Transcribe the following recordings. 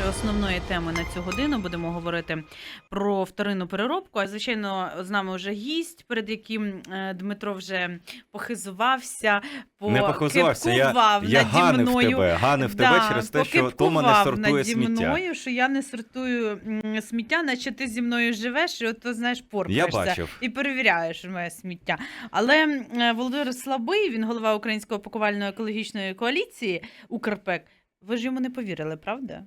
нашої основної теми на цю годину. Будемо говорити про вторинну переробку. А звичайно, з нами вже гість, перед яким е, Дмитро вже похизувався, Не похизувався, я, я ганив мною. тебе, ганив тебе через те, що Тома не сортує наді сміття. мною, що я не сортую сміття, наче ти зі мною живеш, і от, то, знаєш, порпаєшся і перевіряєш моє сміття. Але е, Володимир Слабий, він голова Української пакувально-екологічної коаліції Укрпек. Ви ж йому не повірили, правда?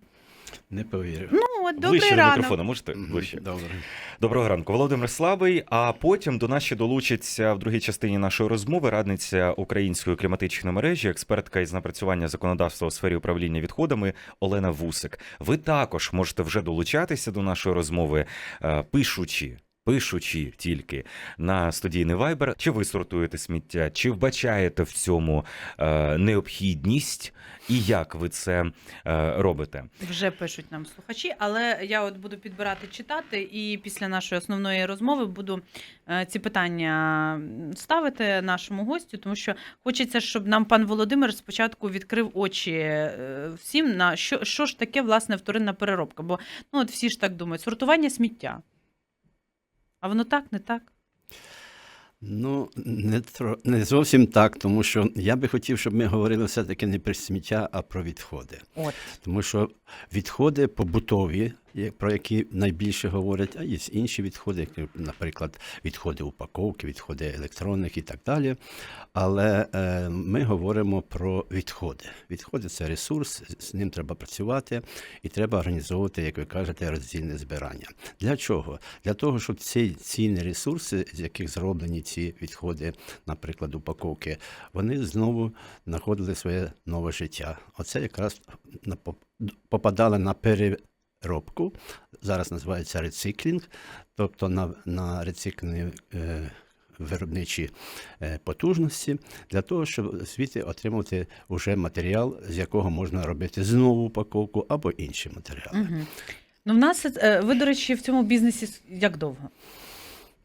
Не повірю. Ну, от добрий Ближче до ранок. мікрофона, можете? Ближче. Добре. Доброго ранку, Володимир Слабий. А потім до нас ще долучиться в другій частині нашої розмови радниця української кліматичної мережі, експертка із напрацювання законодавства у сфері управління відходами Олена Вусик. Ви також можете вже долучатися до нашої розмови, е, пишучи. Пишучи тільки на студійний вайбер, чи ви сортуєте сміття, чи вбачаєте в цьому е, необхідність, і як ви це е, робите? Вже пишуть нам слухачі, але я от буду підбирати читати, і після нашої основної розмови буду е, ці питання ставити нашому гостю, тому що хочеться, щоб нам пан Володимир спочатку відкрив очі е, всім на що, що ж таке власне вторинна переробка. Бо ну от всі ж так думають, сортування сміття. А воно так, не так. Ну, не, тро- не зовсім так, тому що я би хотів, щоб ми говорили все-таки не про сміття, а про відходи. От. Тому що відходи побутові, про які найбільше говорять, а є інші відходи, наприклад, відходи упаковки, відходи електронних і так далі. Але е, ми говоримо про відходи. Відходи це ресурс, з- ним треба працювати і треба організовувати, як ви кажете, роздільне збирання. Для чого? Для того, щоб ці цінні ресурси, з яких зроблені ці відходи, наприклад, упаковки, вони знову знаходили своє нове життя. Оце якраз попадали на переробку. Зараз називається рециклінг, тобто на, на рециклені е, виробничі е, потужності, для того, щоб звідти отримати вже матеріал, з якого можна робити знову упаковку або інші матеріали. Угу. Ну, в нас е, ви, до речі, в цьому бізнесі як довго?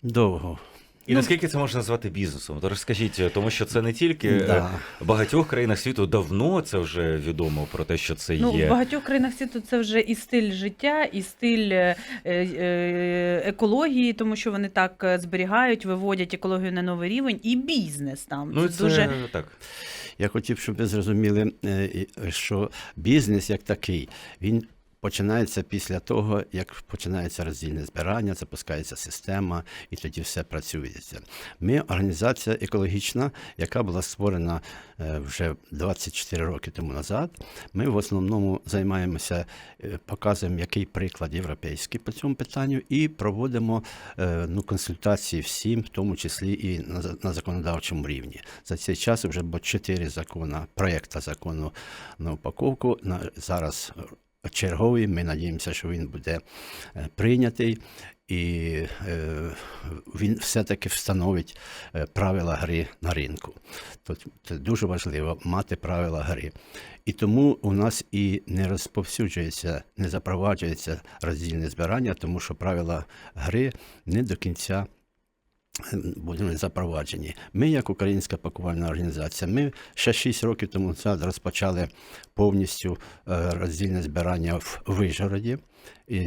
Довго. І наскільки це можна назвати бізнесом? То розкажіть, тому що це не тільки е, Да. в багатьох країнах світу давно це вже відомо про те, що це Ну, є. в багатьох країнах світу це вже і стиль життя, і стиль е, е, екології, тому що вони так зберігають, виводять екологію на новий рівень, і бізнес там. Ну, це це дуже так. Я хотів, щоб ви зрозуміли, що бізнес як такий, він починається після того, як починається роздільне збирання, запускається система, і тоді все працюється. Ми організація екологічна, яка була створена е, вже 24 роки тому назад. Ми в основному займаємося, е, показуємо, який приклад європейський по цьому питанню, і проводимо е, ну, консультації всім, в тому числі і на, законодавчому рівні. За цей час вже було чотири закони, проєкта закону на упаковку. На, зараз черговий. Ми надіємося, що він буде е, прийнятий. І е, він все-таки встановить е, правила гри на ринку. Тобто це дуже важливо мати правила гри. І тому у нас і не розповсюджується, не запроваджується роздільне збирання, тому що правила гри не до кінця будемо запроваджені. Ми, як українська пакувальна організація, ми ще 6 років тому розпочали повністю е, роздільне збирання в Вижгороді. І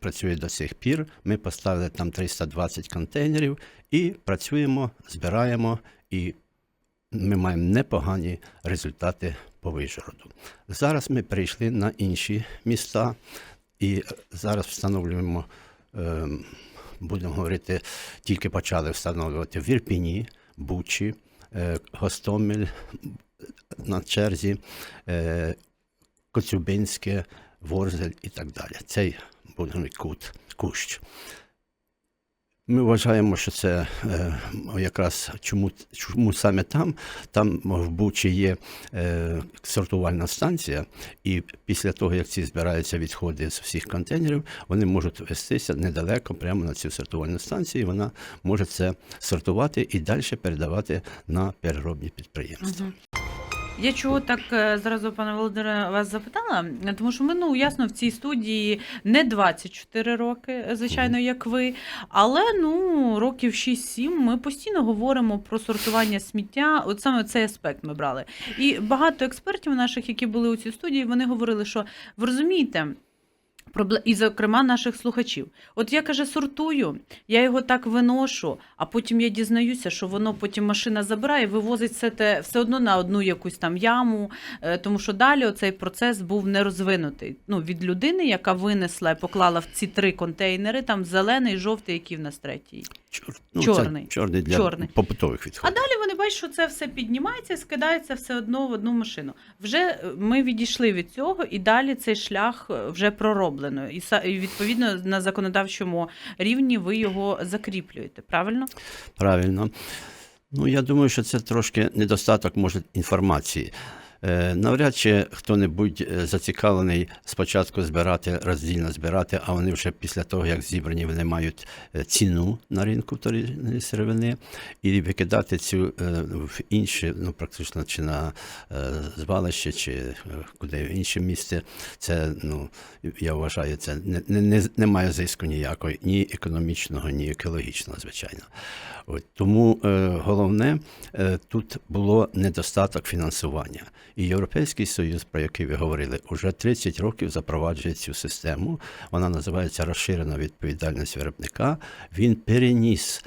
працює до сих пір. Ми поставили там 320 контейнерів і працюємо, збираємо, і ми маємо непогані результати по Вижгороду. Зараз ми перейшли на інші міста і зараз встановлюємо. ем, будемо говорити, тільки почали встановлювати в Ірпіні, Бучі, е, Гостомель на черзі, е, Коцюбинське, Ворзель і так далі. Цей будемо кут, кущ. Ми вважаємо, що це е, якраз чому, чому саме там. Там в Бучі є е, сортувальна станція, і після того, як ці збираються відходи з всіх контейнерів, вони можуть вестися недалеко, прямо на цю сортувальну станцію. і Вона може це сортувати і далі передавати на переробні підприємства. Мгм. Я чого так е, зразу, пане Володимире, вас запитала? Тому що ми, ну, ясно, в цій студії не 24 роки, звичайно, як ви, але ну, років 6-7 ми постійно говоримо про сортування сміття. От саме цей аспект ми брали. І багато експертів наших, які були у цій студії, вони говорили, що ви розумієте, І, зокрема, наших слухачів. От я каже, сортую, я його так виношу, а потім я дізнаюся, що воно потім машина забирає, вивозить все те все одно на одну якусь там яму, е, тому що далі оцей процес був не розвинутий. Ну, від людини, яка винесла і поклала в ці три контейнери, там зелений, жовтий, який в нас третій. Чор- ну, Чорний. Чорний для Чорний. побутових А далі бачать, що це все піднімається і скидається все одно в одну машину. Вже е, ми відійшли від цього, і далі цей шлях е, вже пророблено. І відповідно на законодавчому рівні ви його закріплюєте. Правильно? Правильно. Ну, я думаю, що це трошки недостаток може інформації. Е, Навряд чи хто-небудь е, зацікавлений спочатку збирати, роздільно збирати, а вони вже після того, як зібрані, вони мають е, ціну на ринку вторинної сировини, і викидати цю в інше, ну практично чи на звалище, чи куди в інше місце. Це, ну, я вважаю, це не, не, не, немає зиску ніякої, ні економічного, ні екологічного, звичайно. От, тому головне тут було недостаток фінансування. І Європейський Союз, про який ви говорили, уже 30 років запроваджує цю систему. Вона називається розширена відповідальність виробника. Він переніс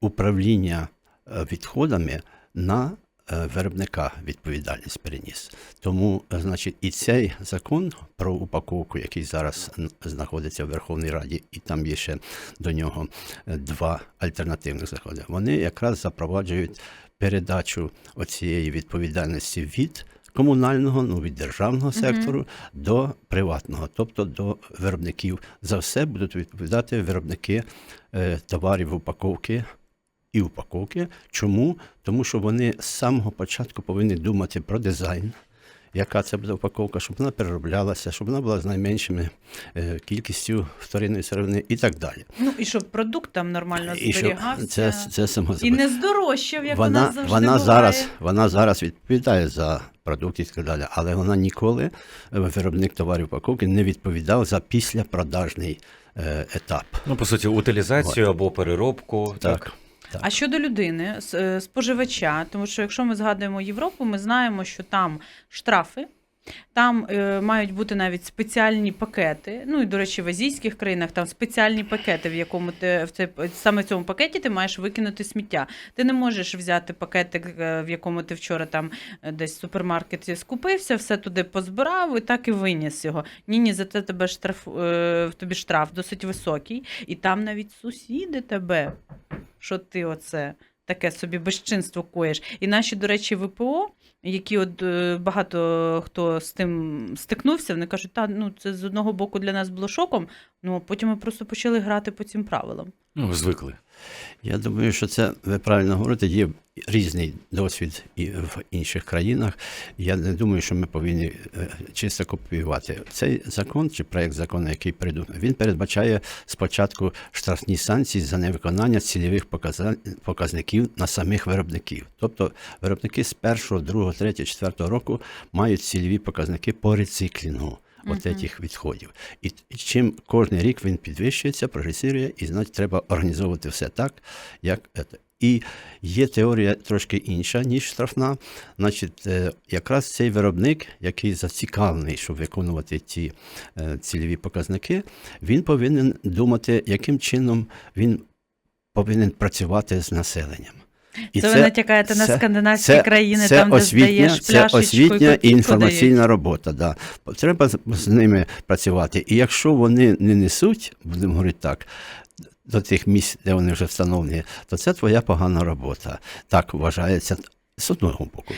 управління е, відходами на е, виробника відповідальність переніс. Тому, е, значить, і цей закон про упаковку, який зараз знаходиться в Верховній Раді, і там є ще до нього два альтернативних закони, вони якраз запроваджують передачу оцієї відповідальності від комунального, ну від державного сектору до приватного, тобто до виробників. За все будуть відповідати виробники е, товарів упаковки і упаковки. Чому? Тому що вони з самого початку повинні думати про дизайн. Яка це буде упаковка, щоб вона перероблялася, щоб вона була з найменшими е, кількістю вторинної сировини і так далі. Ну і щоб продукт там нормально І щоб зберігався. це, це само І не здорожчав, як вона, у нас завжди вона буває. зараз, вона зараз відповідає за продукти і так далі, але вона ніколи, е, виробник товарів упаковки, не відповідав за післяпродажний е, етап. Ну, по суті, утилізацію або переробку. Так. так. А щодо людини, е, споживача, тому що якщо ми згадуємо Європу, ми знаємо, що там штрафи. Там е, мають бути навіть спеціальні пакети. Ну і до речі, в азійських країнах там спеціальні пакети, в якому ти в цей саме в цьому пакеті ти маєш викинути сміття. Ти не можеш взяти пакетик, е, в якому ти вчора там е, десь в супермаркеті скупився, все туди позбирав і так і виніс його. Ні, ні, за це тебе штраф е, тобі штраф досить високий, і там навіть сусіди тебе, що ти оце таке собі безчинство коїш. І наші, до речі, ВПО, які от е, багато хто з тим стикнувся, вони кажуть, та ну це з одного боку для нас було шоком. Ну потім ми просто почали грати по цим правилам. Ну, звикли. Я думаю, що це ви правильно говорите. Є різний досвід і в інших країнах. Я не думаю, що ми повинні е, чисто копіювати цей закон чи проект закону, який придумав. Він передбачає спочатку штрафні санкції за невиконання цільових показників на самих виробників. Тобто виробники з першого, другого, третього, четвертого року мають цільові показники по рециклінгу. От цих відходів. І, чим кожен рік він підвищується, прогресує, і значить треба організовувати все так, як це. І є теорія трошки інша, ніж штрафна. Значить, е, якраз цей виробник, який зацікавлений, щоб виконувати ті е, цільові показники, він повинен думати, яким чином він повинен працювати з населенням. І це, ви натякаєте на скандинавські це- країни, це там, де освітня, здаєш це освітня і інформаційна дають. робота. Да. Треба з ними працювати. І якщо вони не несуть, будемо говорити так, до тих місць, де вони вже встановлені, то це твоя погана робота. Так вважається з одного боку.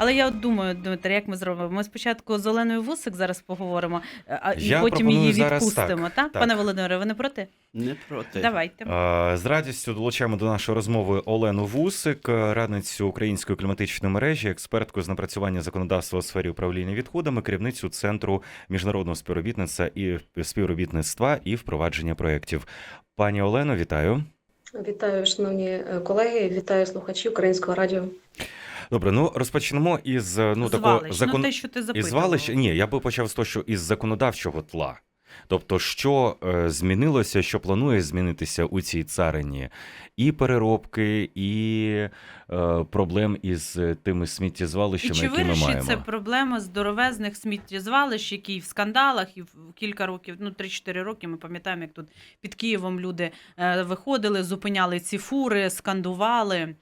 Але я от думаю, Дмитро, як ми зробимо? Ми спочатку з Оленою Вусик зараз поговоримо, а і Я потім її відпустимо. так, Так, так. пане Володимире, ви не проти? Не проти. Давайте. Е, З радістю долучаємо до нашої розмови Олену Вусик, е, радницю української кліматичної мережі, експертку з напрацювання законодавства у сфері управління відходами, керівницю центру міжнародного співробітництва і співробітництва і впровадження проєктів. Пані Олено, вітаю. Вітаю, шановні е, колеги, вітаю слухачів Українського радіо. Добре, ну розпочнемо із е, ну такого звалищ. закон... Ну, те, що ти із звалища. Ні, я би почав з того, що із законодавчого тла. Тобто, що е, змінилося, що планує змінитися у цій царині? І переробки, і е, проблем із тими І сміттєзвалищами, чи які ми маємо. це проблема здоровезних сміттєзвалищ, які в скандалах, і в кілька років, ну 3-4 роки, ми пам'ятаємо, як тут під Києвом люди е, виходили, зупиняли ці фури, скандували.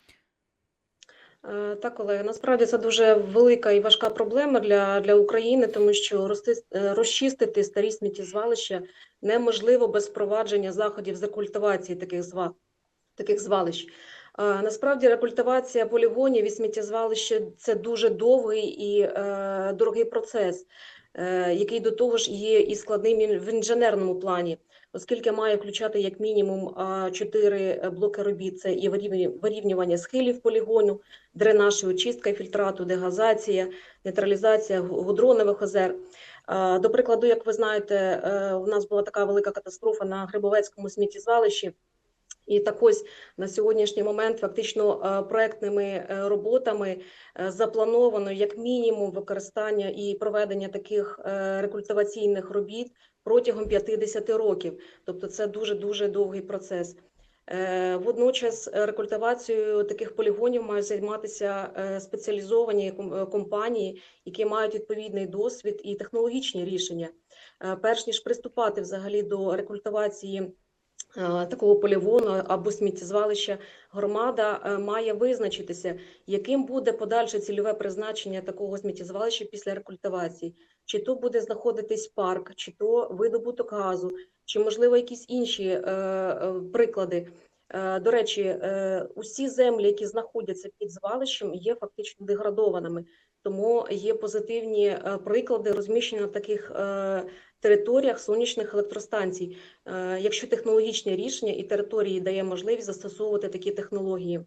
Е, Так, колеги, насправді це дуже велика і важка проблема для, для України, тому що е, розчистити старі сміттєзвалища неможливо без впровадження заходів з рекультивації таких, зва, таких звалищ. Е, Насправді рекультивація полігонів і сміттєзвалища – це дуже довгий і е, дорогий процес, е, який до того ж є і складним в інженерному плані, оскільки має включати як мінімум чотири блоки робіт. Це і вирівнювання- схилів полігону, дренаж і очистка фільтрату, дегазація, нейтралізація гу- гудронових озер. Е, До прикладу, як ви знаєте, е, у нас була така велика катастрофа на Грибовецькому сміттєзвалищі. І так ось на сьогоднішній момент фактично е, проектними е, роботами е, заплановано як мінімум використання і проведення таких е, рекультиваційних робіт протягом 50 років. Тобто це дуже-дуже довгий процес. Е, Водночас е, рекультивацією таких полігонів мають займатися е, спеціалізовані компанії, які мають відповідний досвід і технологічні рішення. Перш ніж приступати взагалі до рекультивації такого полігону або сміттєзвалища, громада е, має визначитися, яким буде подальше цільове призначення такого сміттєзвалища після рекультивації. Чи то буде знаходитись парк, чи то видобуток газу, чи можливо якісь інші е, е, приклади. Е, До речі, е, усі землі, які знаходяться під звалищем, є фактично деградованими, тому є позитивні е, приклади розміщення таких е, територіях сонячних електростанцій, е, якщо технологічне рішення і території дає можливість застосовувати такі технології.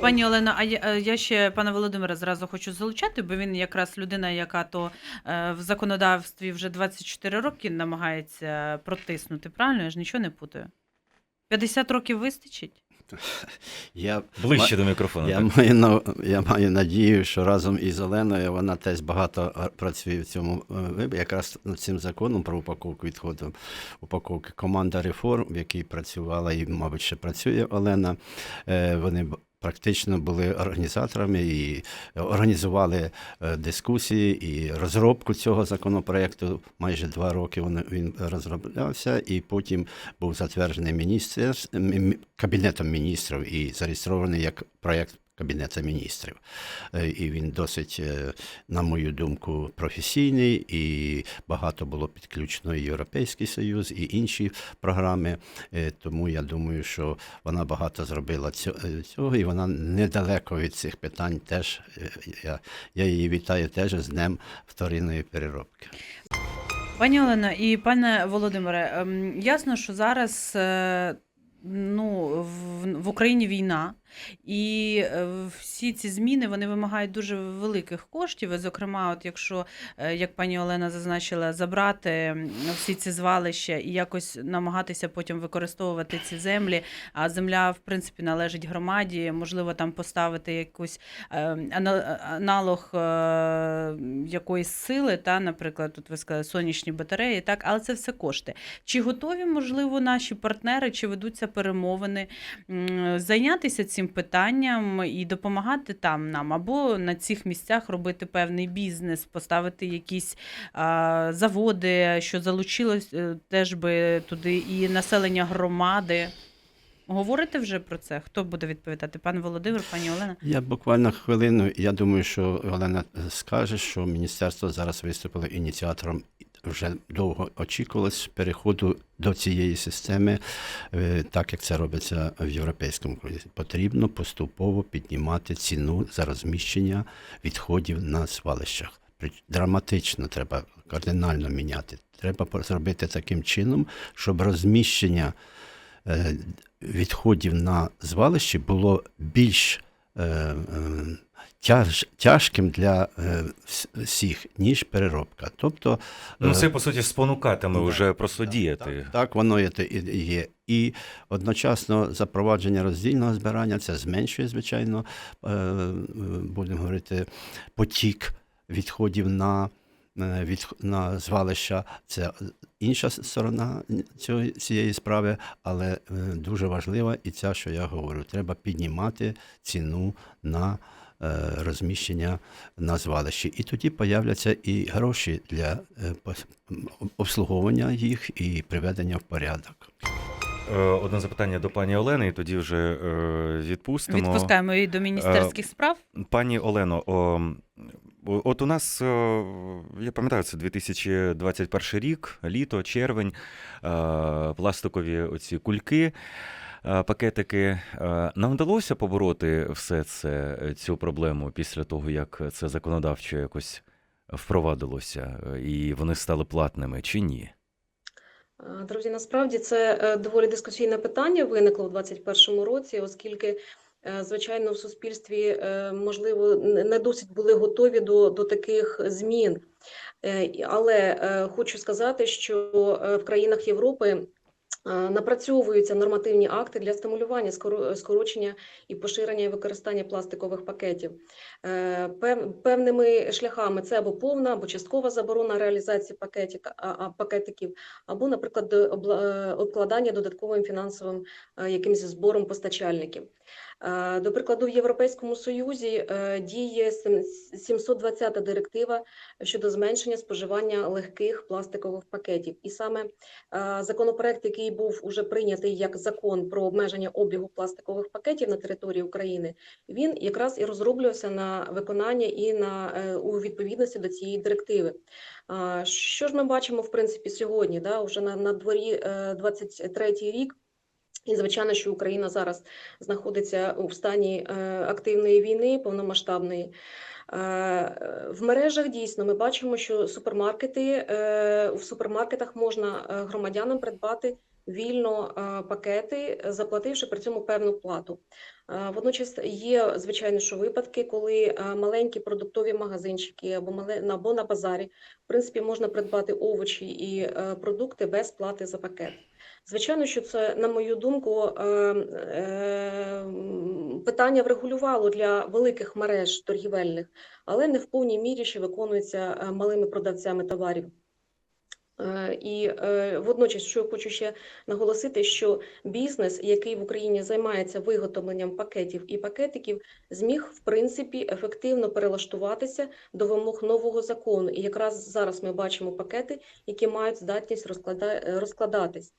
Пані Олена, а я, е, я ще пана Володимира зразу хочу залучати, бо він якраз людина, яка то е, в законодавстві вже 24 роки намагається протиснути. Правильно? Я ж нічого не путаю. 50 років вистачить? Я, Ближче до мікрофону. я, так. маю, я маю надію, що разом із Оленою вона теж багато е, працює в цьому е, виборі, якраз над цим законом про упаковку відходу, упаковки команда реформ, в якій працювала і, мабуть, ще працює Олена. Е, Вони практично були організаторами і організували е, дискусії і розробку цього законопроекту. Майже два роки він розроблявся, і потім був затверджений міністр кабінетом міністрів і зареєстрований як проєкт Кабінету міністрів. Е, І він досить, е, на мою думку, професійний, і багато було підключено і Європейський Союз, і інші програми. Е, Тому я думаю, що вона багато зробила цього, і вона недалеко від цих питань теж. Я, я її вітаю теж з Днем вторинної переробки. Пані Олена і пане Володимире, ем, ясно, що зараз ну, в Україні війна, і е, всі ці зміни вони вимагають дуже великих коштів. Зокрема, от якщо, е, як пані Олена зазначила, забрати всі ці звалища і якось намагатися потім використовувати ці землі, а земля, в принципі, належить громаді, можливо, там поставити якусь е, аналог якоїсь сили, та, наприклад, тут ви сказали сонячні батареї, так, але це все кошти. Чи готові, можливо, наші партнери, чи ведуться перемовини зайнятися цим питанням і допомагати там нам, або на цих місцях робити певний бізнес, поставити якісь а, заводи, що залучилось е, теж би туди і населення громади. Говорите вже про це? Хто буде відповідати? Пан Володимир, пані Олена? Я буквально хвилину. Я думаю, що Олена е, скаже, що міністерство зараз виступило ініціатором. Вже довго очікувалось переходу до цієї системи, е, так як це робиться в Європейському Союзі. Потрібно поступово піднімати ціну за розміщення відходів на свалищах. Драматично треба кардинально міняти. Треба зробити таким чином, щоб розміщення е, відходів на звалищі було більш е, тяж, тяжким для е, всіх, ніж переробка. Тобто, Ну, е, це, по суті, спонукатиме да, вже просто так, діяти. Так, так, воно є, є. І одночасно запровадження роздільного збирання це зменшує, звичайно, е, е, будемо говорити, потік відходів на е, від, на звалища це інша сторона цього, цієї справи, але дуже важлива і ця, що я говорю, треба піднімати ціну на розміщення на звалищі. І тоді появляться і гроші для е, обслуговування їх і приведення в порядок. Е, Одне запитання до пані Олени, і тоді вже е, відпустимо. Відпускаємо її до Е, міністерських справ. Пані Олено, от у нас, я пам'ятаю, це 2021 рік, літо, червень, е, пластикові оці кульки, е, пакетики. Е, Нам вдалося побороти все це, е, цю проблему після того, як це законодавчо якось впровадилося, е, і вони стали платними чи ні? Е, Друзі, насправді це е, доволі дискусійне питання виникло у 2021 році, оскільки, е, звичайно, в суспільстві е, можливо не досить були готові до, до таких змін. Е, Але е, хочу сказати, що е, в країнах Європи е, напрацьовуються нормативні акти для стимулювання скоро- скорочення і поширення і використання пластикових пакетів. Е, Певними шляхами це або повна, або часткова заборона реалізації пакетів, пакетиків, або, наприклад, е, обкладання додатковим фінансовим якимсь збором постачальників. Е, До прикладу, в Європейському Союзі е, діє сем- 720 директива щодо зменшення споживання легких пластикових пакетів. І саме е, законопроект, який був уже прийнятий як закон про обмеження обігу пластикових пакетів на території України, він якраз і розроблювався на виконання і на у відповідності до цієї директиви. Що ж ми бачимо в принципі сьогодні? Да, вже на, на дворі 23 рік. І звичайно, що Україна зараз знаходиться у стані е, активної війни, повномасштабної. Е, В мережах дійсно ми бачимо, що супермаркети е, в супермаркетах можна громадянам придбати вільно пакети, заплативши при цьому певну плату. Водночас є звичайно, що випадки, коли маленькі продуктові магазинчики або мале або на базарі, в принципі, можна придбати овочі і продукти без плати за пакет. Звичайно, що це, на мою думку, е, е, питання врегулювало для великих мереж торгівельних, але не в повній мірі ще виконується е, малими продавцями товарів. І водночас, що я хочу ще наголосити, що бізнес, який в Україні займається виготовленням пакетів і пакетиків, зміг в принципі ефективно перелаштуватися до вимог нового закону. І якраз зараз ми бачимо пакети, які мають здатність розкладатись,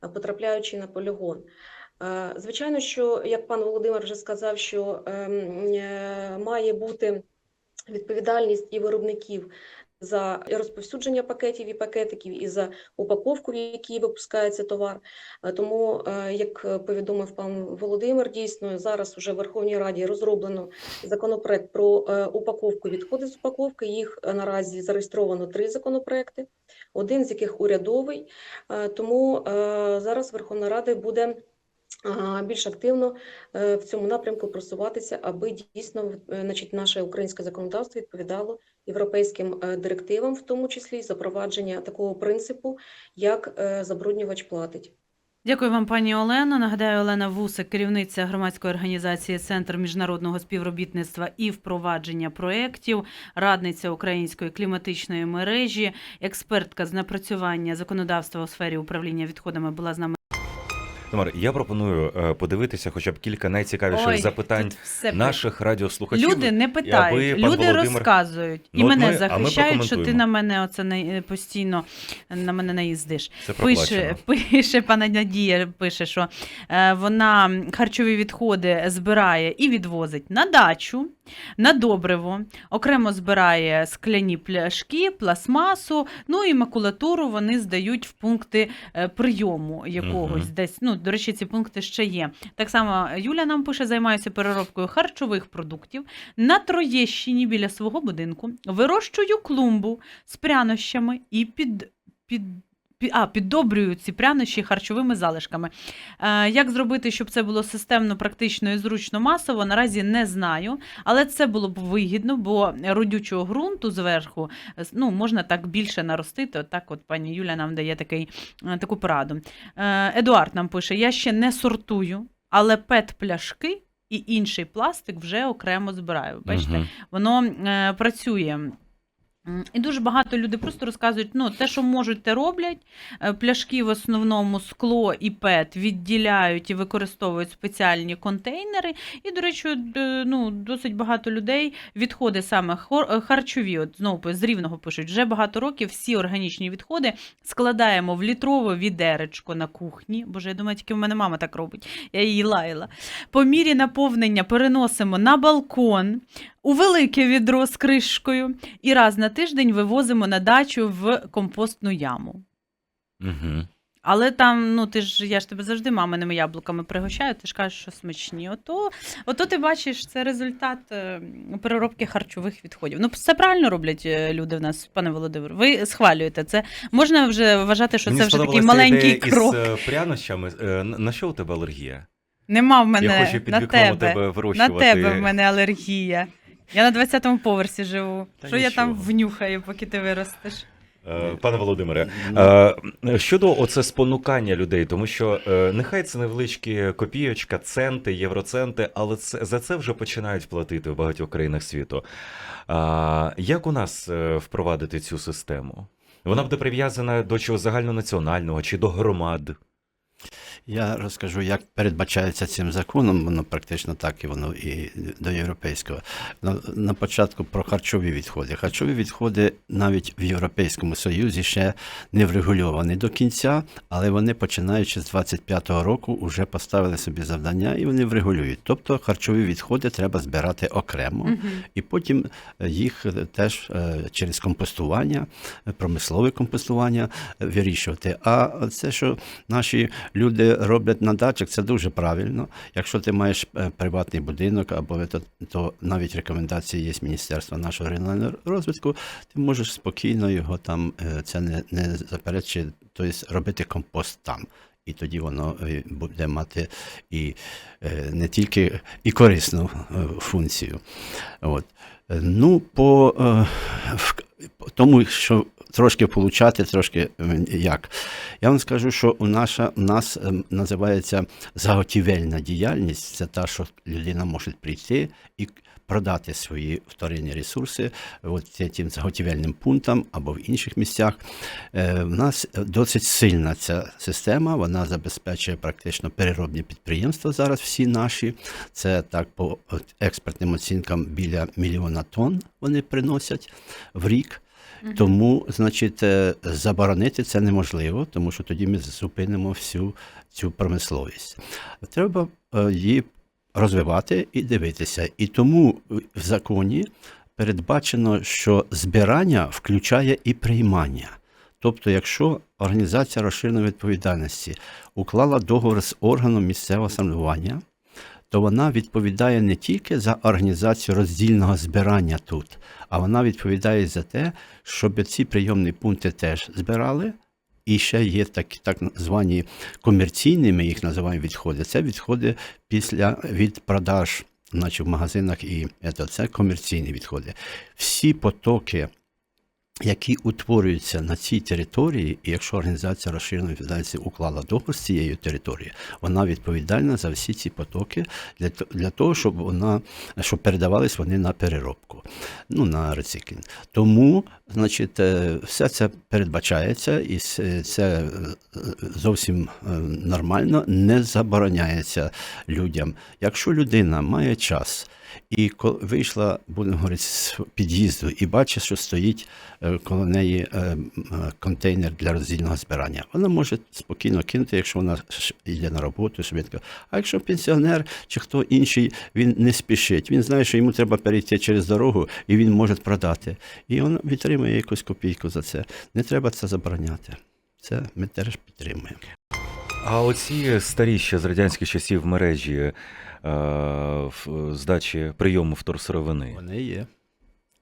потрапляючи на полігон. Е, Звичайно, що як пан Володимир вже сказав, що ем, е, має бути відповідальність і виробників за розповсюдження пакетів і пакетиків, і за упаковку, в якій випускається товар. Е, Тому, е, як повідомив пан Володимир, дійсно зараз вже в Верховній Раді розроблено законопроект про е, упаковку, відходи з упаковки. Їх наразі зареєстровано три законопроекти, один з яких урядовий. Тому зараз Верховна Рада буде більш активно е, в цьому напрямку просуватися, аби дійсно е, значить, наше українське законодавство відповідало європейським е, директивам, в тому числі запровадження такого принципу, як забруднювач платить. Дякую вам, пані Олено. Нагадаю, Олена Вусик, керівниця громадської організації Центр міжнародного співробітництва і впровадження проєктів, радниця української кліматичної мережі, експертка з напрацювання законодавства у сфері управління відходами була з нами. Тамар, я пропоную е, подивитися хоча б кілька найцікавіших Ой, запитань наших радіослухачів. Люди не питають, люди Володимир- розказують і Ну, мене ми- захищають, що ти на мене оце не постійно на мене наїздиш. Це Пише, пише пана Надія, пише, що е, вона харчові відходи збирає і відвозить на дачу, на добриво, окремо збирає скляні пляшки, пластмасу, ну і макулатуру вони здають в пункти е, прийому якогось Мгм. десь. Ну, до речі, ці пункти ще є. Так само Юля нам пише, займаюся переробкою харчових продуктів на Троєщині біля свого будинку. Вирощую клумбу з прянощами і під. під пі- А, піддобрюю ці прянощі харчовими залишками. Е, як зробити, щоб це було системно, практично і зручно масово, наразі не знаю. Але це було б вигідно, бо родючого ґрунту зверху ну, можна так більше наростити. От так от пані Юля нам дає такий, е, таку пораду. Е, Едуард нам пише: я ще не сортую, але пет-пляшки і інший пластик вже окремо збираю. Бачите, Мгм. воно е, працює. І дуже багато людей просто розказують, ну, те, що можуть, те роблять. Е, Пляшки в основному скло і пет відділяють і використовують спеціальні контейнери. І, до речі, ну, досить багато людей відходи саме е, харчові, от знову з рівного пишуть, вже багато років всі органічні відходи складаємо в літрове відеречко на кухні. Боже, я думаю, тільки в мене мама так робить. Я її лаяла. По мірі наповнення переносимо на балкон у велике відро з кришкою і раз на тиждень вивозимо на дачу в компостну яму. Угу. Але там, ну ти ж я ж тебе завжди маминими яблуками пригощаю, ти ж кажеш, що смачні. Ото, ото ти бачиш, це результат е, переробки харчових відходів. Ну, це правильно роблять е, люди в нас, пане Володимир. Ви схвалюєте це. Можна вже вважати, що Мені це вже такий маленький ідея крок. із е, прянощами. На що у тебе алергія? Нема в мене Я хочу під на вікном тебе. тебе На тебе в мене алергія. Я на 20-му поверсі живу. Та що я там нічого. внюхаю, поки ти виростеш? Е, Пане Володимире, е, щодо оце спонукання людей, тому що е, нехай це невеличкі копійочка, центи, євроценти, але це, за це вже починають платити в багатьох країнах світу. А, як у нас е, впровадити цю систему? Вона буде прив'язана до чого загальнонаціонального чи до громад? Я розкажу, як передбачається цим законом, воно практично так і воно і до європейського. На, на початку про харчові відходи. Харчові відходи навіть в Європейському Союзі ще не врегульовані до кінця, але вони, починаючи з 25-го року, вже поставили собі завдання і вони врегулюють. Тобто харчові відходи треба збирати окремо Мгм. і потім е, їх е, теж е, через компостування, промислове компостування вирішувати. А це, що наші люди роблять на дачах, це дуже правильно. Якщо ти маєш е, приватний будинок або то навіть рекомендації є з Міністерства нашого регіонального розвитку, ти можеш спокійно його там, е, це не, не заперечує, тобто робити компост там. І тоді воно е, буде мати і не тільки і корисну функцію. От. Ну, по тому, що трошки получати, трошки як. Я вам скажу, що у, наша, у нас ем, називається заготівельна діяльність. Це та, що людина може прийти і продати свої вторинні ресурси от цим заготівельним пунктам або в інших місцях. Е, В нас досить сильна ця система, вона забезпечує практично переробні підприємства зараз всі наші. Це так по експертним оцінкам біля мільйона тонн вони приносять в рік. Тому, значить, е, заборонити це неможливо, тому що тоді ми зупинимо всю цю промисловість. Треба е, її розвивати і дивитися. І тому в законі передбачено, що збирання включає і приймання. Тобто, якщо організація розширеної відповідальності уклала договор з органом місцевого самоврядування, то вона відповідає не тільки за організацію роздільного збирання тут, а вона відповідає за те, щоб ці прийомні пункти теж збирали. І ще є такі так звані комерційні, ми їх називаємо відходи. Це відходи після від продаж, значить в магазинах і це, це комерційні відходи. Всі потоки які утворюються на цій території, і якщо організація розширеної відповідальності уклала договор з цією територією, вона відповідальна за всі ці потоки для, для того, щоб вона щоб передавались вони на переробку, ну на рециклінг. Тому, значить, е, все це передбачається, і це е, зовсім е, нормально, не забороняється людям. Якщо людина має час. І коли вийшла, будемо говорити, з під'їзду і бачить, що стоїть е, коло неї е, е, контейнер для роздільного збирання. Вона може спокійно кинути, якщо вона йде на роботу швидко. А якщо пенсіонер чи хто інший, він не спішить, він знає, що йому треба перейти через дорогу, і він може продати. І він відтримує якусь копійку за це. Не треба це забороняти. Це ми теж підтримуємо. А оці старі ще з радянських часів мережі здачі прийому вторсировини. Вони є.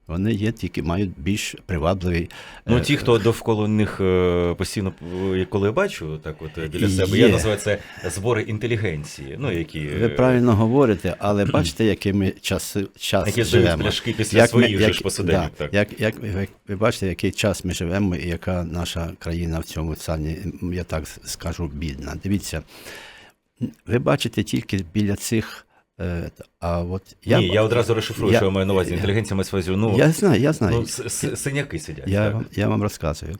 Вони є, тільки мають більш привабливий. Ну, е, ті, хто довкола них е, постійно, е, коли я бачу так от е, біля себе, Є. я називаю це збори інтелігенції. Ну, які, е, Ви правильно говорите, але бачите, який ми час, час які живемо. пляшки після Як своїх як- ж посиденьок. да, так. Як, як, ви- ви бачите, який час ми живемо і яка наша країна в цьому стані, я так скажу, бідна. Дивіться, ви бачите тільки біля цих Е, А от я, Ні, я одразу розшифрую, я- що я маю на увазі. я- Інтелігенція ми связю. Ну, я знаю, я знаю. ну синяки сидять. Я так. я вам розказую.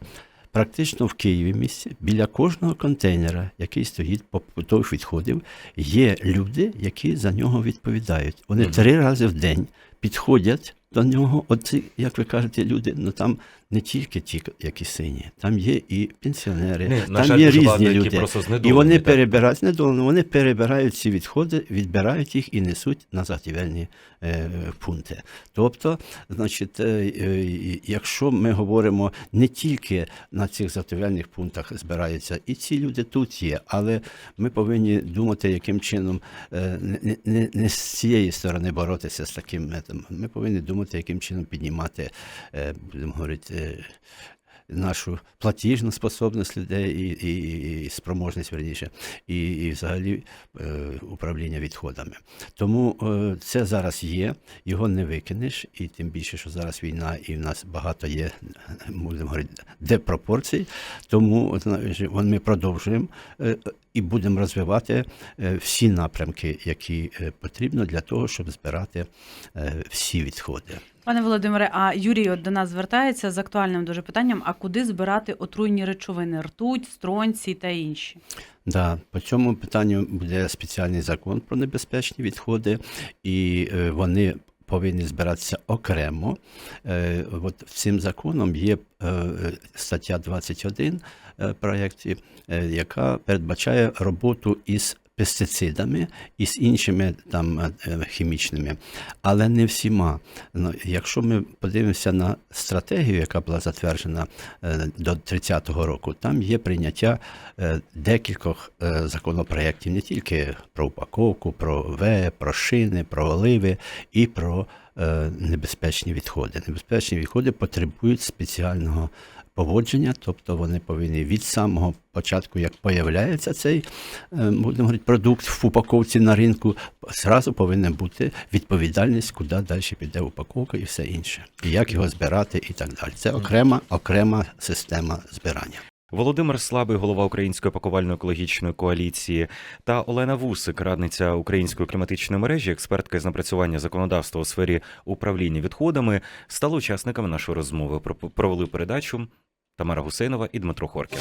Практично в Києві місті біля кожного контейнера, який стоїть по побутових відходів, є люди, які за нього відповідають. Вони Мгм. три рази в день підходять до нього. Оці, як ви кажете, люди, ну там не тільки ті, які сині, там є і пенсіонери, на там жаль, є різні люди. І вони так. перебирають недолено, вони перебирають ці відходи, відбирають їх і несуть на заготівельні е, пункти. Тобто, значить, е, е, якщо ми говоримо не тільки на цих заготівельних пунктах збираються, і ці люди тут є, але ми повинні думати, яким чином е, не, не, не з цієї сторони боротися з таким методом. Ми повинні думати, яким чином піднімати, е, будемо говорити. Е, Нашу платіжну способність людей і, і, і спроможність верніше, і, і взагалі е, управління відходами. Тому е, це зараз є, його не викинеш, і тим більше, що зараз війна, і в нас багато є, будемо говорити, депропорцій. Тому ми продовжуємо е, і будемо розвивати е, всі напрямки, які е, потрібно для того, щоб збирати е, всі відходи. Пане Володимире, а Юрій от до нас звертається з актуальним дуже питанням: а куди збирати отруйні речовини? Ртуть, стронці та інші? Да, по цьому питанню буде спеціальний закон про небезпечні відходи, і вони повинні збиратися окремо. Е, От цим законом є е, стаття 21 е, проєкті, яка передбачає роботу із пестицидами і з іншими там е, е, хімічними, але не всіма. Ну, Якщо ми подивимося на стратегію, яка була затверджена е, до 30-го року, там є прийняття декількох законопроєктів, не тільки про упаковку, про ВЕ, про шини, про оливи і про небезпечні відходи. Небезпечні відходи потребують спеціального поводження, тобто вони повинні від самого початку, як появляється цей е, будемо говорити, продукт в упаковці на ринку, зразу повинна бути відповідальність, куди далі піде упаковка і все інше, і як його збирати і так далі. Це окрема, окрема система збирання. Володимир Слабий, голова Української пакувально-екологічної коаліції, та Олена Вусик, радниця Української кліматичної мережі, експертка із напрацювання законодавства у сфері управління відходами, стали учасниками нашої розмови. Про- Провели передачу Тамара Гусейнова і Дмитро Хорків.